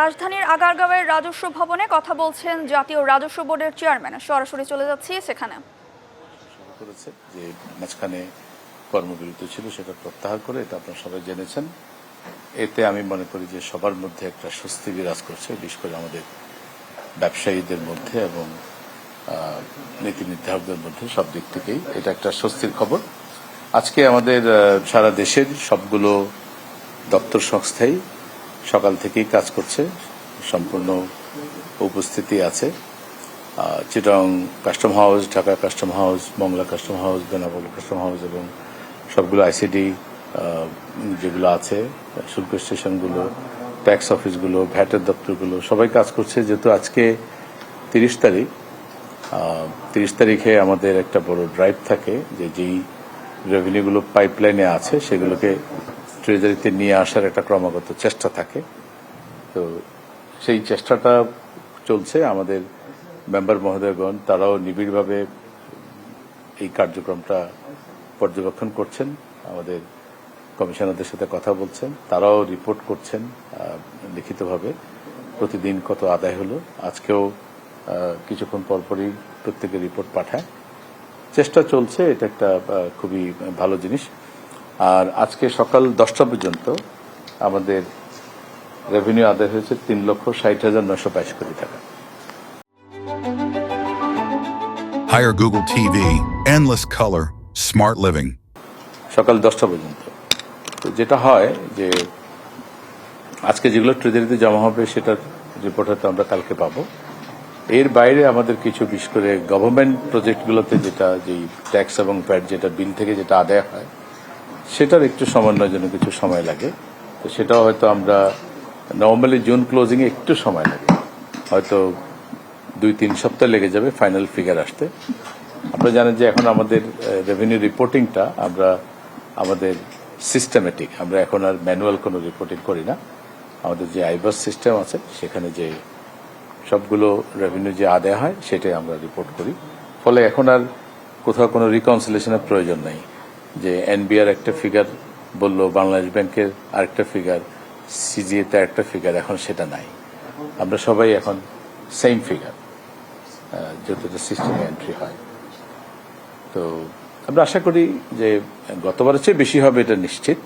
রাজধানীর আগারগাঁওয়ের রাজস্ব ভবনে কথা বলছেন জাতীয় রাজস্ব বোর্ডের চেয়ারম্যান। সরাসরি চলে যাচ্ছি সেখানে। করেছে যে মাঝখানে কর্মবিরতি ছিল, সেটা প্রত্যাহার করে এটা আপনারা সবাই জেনেছেন। এতে আমি মনে করি যে সবার মধ্যে একটা স্বস্তি বিরাজ করছে, বিশেষ করে আমাদের ব্যবসায়ীদের মধ্যে এবং নীতি নির্ধারকদের মধ্যে সব দিক থেকেই। এটা একটা স্বস্তির খবর। আজকে আমাদের সারা দেশের সবগুলো দপ্তর সংস্থাই সকাল থেকেই কাজ করছে, সম্পূর্ণ উপস্থিতি আছে। Chittagong custom house, Dhaka custom house Mongla custom house, Benapole custom house এবং সবগুলো আইসিডি যেগুলো আছে, শুল্ক স্টেশনগুলো, ট্যাক্স অফিসগুলো, ভ্যাটের দপ্তরগুলো, সবাই কাজ করছে। যেহেতু আজকে তিরিশ তারিখ তিরিশ তারিখে আমাদের একটা বড় ড্রাইভ থাকে যে যেই রেভিনিউগুলো পাইপলাইনে আছে, সেগুলোকে ট্রেজারিতে নিয়ে আসার একটা ক্রমাগত চেষ্টা থাকে। তো সেই চেষ্টাটা চলছে। আমাদের মেম্বার মহোদয়গণ, তারাও নিবিড়ভাবে এই কার্যক্রমটা পর্যবেক্ষণ করছেন। আমাদের কমিশনারদের সাথে কথা বলছেন। তারাও রিপোর্ট করছেন লিখিতভাবে। প্রতিদিন কত আদায় হলো, আজকেও কিছুক্ষণ পরপরই প্রত্যেকে রিপোর্ট পাঠায়। চেষ্টা চলছে, এটা একটা খুবই ভালো জিনিস। আর আজকে সকাল দশটা পর্যন্ত আমাদের রেভিনিউ আদায় হয়েছে তিন লক্ষ ষাট হাজার নশো বাইশ কোটি টাকা। Hire Google TV, endless color, smart living. সকাল দশটা পর্যন্ত। তো যেটা হয় যে আজকে যেগুলো ট্রেজারিতে জমা হবে সেটার রিপোর্ট হয়তো আমরা কালকে পাবো। এর বাইরে আমাদের কিছু বিশেষ করে গভর্নমেন্ট প্রজেক্টগুলোতে যেটা যেই ট্যাক্স এবং ভ্যাট যেটা বিল থেকে যেটা আদায় হয় সেটার একটু সমন্বয়ের জন্য কিছু সময় লাগে। তো সেটাও হয়তো আমরা নর্মালি জুন ক্লোজিং এ একটু সময় লাগে। হয়তো দুই, তিন সপ্তাহ লেগে যাবে ফাইনাল ফিগার আসতে। আপনারা জানেন যে এখন আমাদের রেভিনিউ রিপোর্টিংটা আমরা, আমাদের সিস্টেমেটিক আমরা এখন আর ম্যানুয়াল কোনো রিপোর্টিং করি না। আমাদের যে আইবাস সিস্টেম আছে, সেখানে যে সবগুলো রেভিনিউ যে আদায় হয়, সেটাই আমরা রিপোর্ট করি। ফলে এখন আর কোথাও কোনো রিকনসিলেশনের প্রয়োজন নেই। যে এনবিআর একটা ফিগার বলল, বাংলাদেশ ব্যাংকের আরেকটা ফিগার সিজিএতে আরেকটা ফিগার এখন সেটা নাই। আমরা সবাই এখন সেম ফিগার যতটা সিস্টেমে এন্ট্রি হয়। তো আমরা আশা করি যে গতবারের চেয়ে বেশি হবে এটা নিশ্চিত,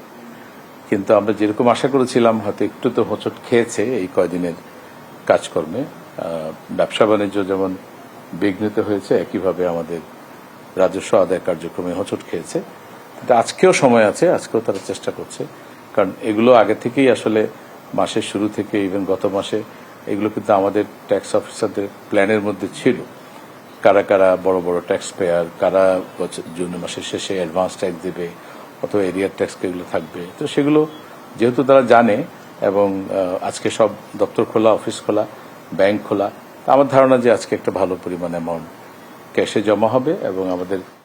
কিন্তু আমরা যেরকম আশা করেছিলাম, হয়তো একটু তো হোঁচট খেয়েছে এই কয়দিনের কাজকর্মে। ব্যবসা বাণিজ্য যেমন বিঘ্নিত হয়েছে, একইভাবে আমাদের রাজস্ব আদায় কার্যক্রমে হোঁচট খেয়েছে। আজকেও সময় আছে, আজকেও তারা চেষ্টা করছে। কারণ এগুলো আগে থেকেই আসলে মাসের শুরু থেকে ইভেন গত মাসে এগুলো কিন্তু আমাদের ট্যাক্স অফিসারদের প্ল্যানের মধ্যে ছিল। কারা কারা বড় বড় ট্যাক্স পেয়ার কারা জুন মাসের শেষে অ্যাডভান্স ট্যাক্স দেবে অথবা এরিয়ার ট্যাক্স এগুলো থাকবে। তো সেগুলো যেহেতু তারা জানে এবং আজকে সব দপ্তর খোলা অফিস খোলা ব্যাংক খোলা আমার ধারণা যে আজকে একটা ভালো পরিমাণ অ্যামাউন্ট ক্যাশে জমা হবে এবং আমাদের